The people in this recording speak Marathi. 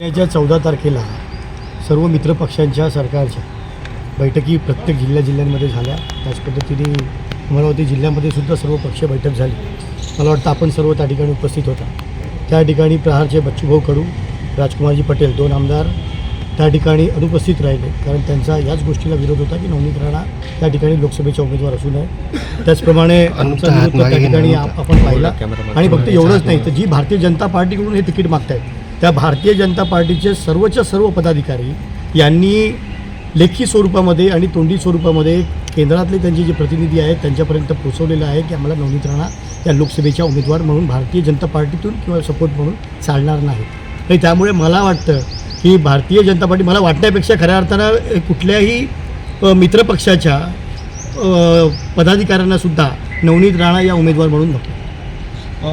येत्या चौदा तारखेला सर्व मित्रपक्षांच्या सरकारच्या बैठकी प्रत्येक जिल्ह्या जिल्ह्यांमध्ये झाल्या. त्याच पद्धतीने अमरावती जिल्ह्यामध्ये सुद्धा सर्व पक्ष बैठक झाली. मला वाटतं आपण सर्व त्या ठिकाणी उपस्थित होता. त्या ठिकाणी प्रहारचे बच्चूभाऊ कडू राजकुमारजी पटेल दोन आमदार त्या ठिकाणी अनुपस्थित राहिले. कारण त्यांचा याच गोष्टीला विरोध होता की नवनीत राणा त्या ठिकाणी लोकसभेचा उमेदवार असू नये त्याचप्रमाणे आमचा विरोध त्या ठिकाणी आप- आपण पाहिला. आणि फक्त एवढंच नाही तर जी भारतीय जनता पार्टीकडून हे तिकीट मागतायत त्या भारतीय जनता पार्टीचे सर्वच्या सर्व पदाधिकारी यांनी लेखी स्वरूपामध्ये आणि तोंडी स्वरूपामध्ये केंद्रातले त्यांचे जे प्रतिनिधी आहेत त्यांच्यापर्यंत पोहोचवलेलं आहे की आम्हाला नवनीत राणा या लोकसभेच्या उमेदवार म्हणून भारतीय जनता पार्टीतून किंवा सपोर्ट म्हणून चालणार नाही आणि त्यामुळे मला वाटतं की भारतीय जनता पार्टी मला वाटण्यापेक्षा खऱ्या अर्थानं कुठल्याही मित्रपक्षाच्या पदाधिकाऱ्यांनासुद्धा नवनीत राणा या उमेदवार म्हणून नको.